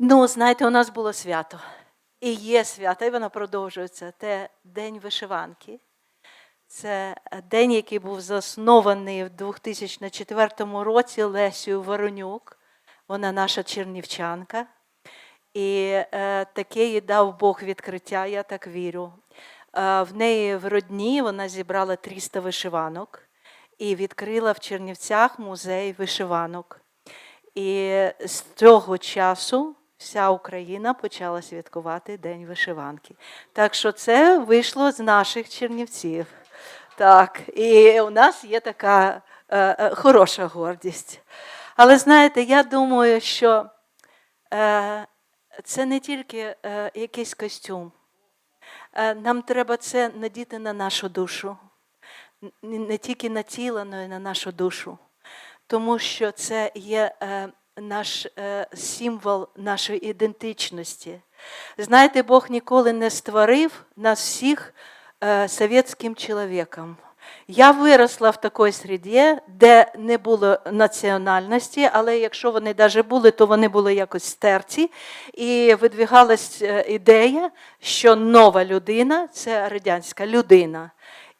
Ну, знаєте, у нас було свято. І є свято, і воно продовжується. Це День вишиванки. Це день, який був заснований в 2004 році Лесією Воронюк. Вона наша чернівчанка. І е, таке їй дав Бог відкриття, я так вірю. Е, в неї в родні вона зібрала 300 вишиванок і відкрила в Чернівцях музей вишиванок. І з того часу вся Україна почала святкувати День вишиванки. Так що це вийшло з наших чернівців. Так, і у нас є така е, е, хороша гордість. Але знаєте, я думаю, що е, це не тільки е, якийсь костюм. Е, нам треба це надіти на нашу душу. Не тільки на тіло, але й на нашу душу. Тому що це є е, наш е, символ нашої ідентичності. Знаєте, Бог ніколи не створив нас всіх е, совєтським чоловіком. Я виросла в такій среді, де не було національності, але якщо вони навіть були, то вони були якось стерті. І видвигалась е, ідея, що нова людина це радянська людина.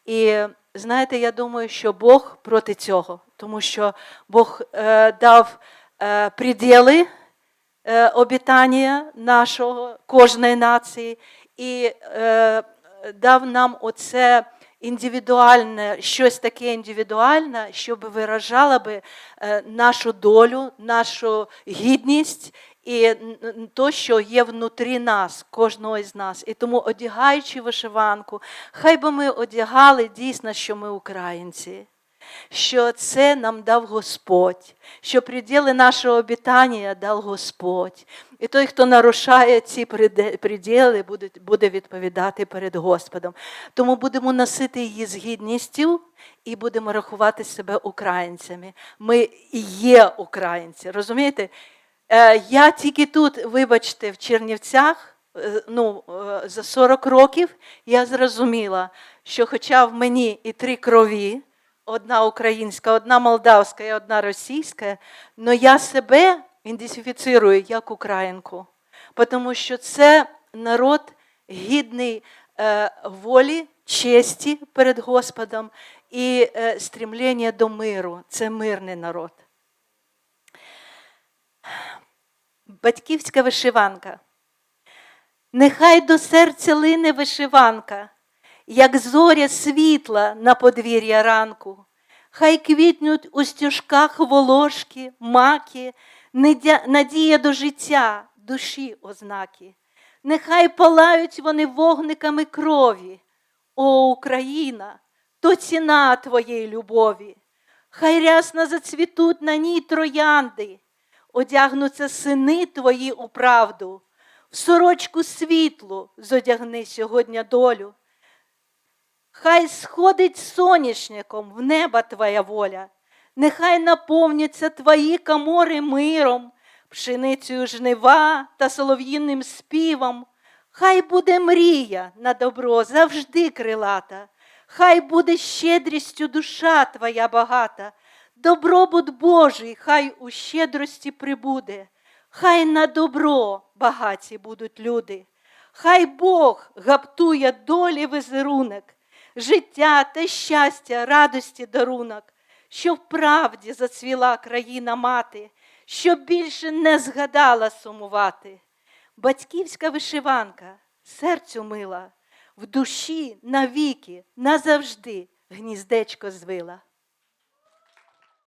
І знаєте, я думаю, що Бог проти цього, тому що Бог е, дав е, приділи е, обітання нашого кожної нації і е, дав нам оце індивідуальне, щось таке індивідуальне, щоб виражало би нашу долю, нашу гідність і то, що є внутрі нас, кожного із нас. І тому, одягаючи вишиванку, хай би ми одягали дійсно, що ми українці що це нам дав Господь, що приділи нашого обітання дав Господь. І той, хто нарушає ці приділи, буде, відповідати перед Господом. Тому будемо носити її з гідністю і будемо рахувати себе українцями. Ми і є українці, розумієте? Е, Я тільки тут, вибачте, в Чернівцях, е, ну, е, за 40 років я зрозуміла, що хоча в мені і три крові, одна українська, одна молдавська і одна російська, але я себе ідентифіцирую як українку, тому що це народ гідний е, волі, честі перед Господом і е, стремління до миру. Це мирний народ. Батьківська вишиванка. Нехай до серця лине вишиванка, як зоря світла на подвір'я ранку. Хай квітнуть у стюжках волошки, маки, надія до життя, душі ознаки. Нехай палають вони вогниками крові. О, Україна, то ціна твоєї любові. Хай рясно зацвітуть на ній троянди, одягнуться сини твої у правду. В сорочку світлу зодягни сьогодні долю. Хай сходить соняшником в неба твоя воля, нехай наповняться твої камори миром, пшеницею жнива та солов'їним співом. Хай буде мрія на добро завжди крилата, хай буде щедрістю душа твоя багата, добробут Божий хай у щедрості прибуде, хай на добро багаті будуть люди. Хай Бог гаптує долі візерунок, життя та щастя, радості дарунок, що в правді зацвіла країна мати, що більше не згадала сумувати. Батьківська вишиванка, серцю мила, в душі навіки, назавжди гніздечко звила.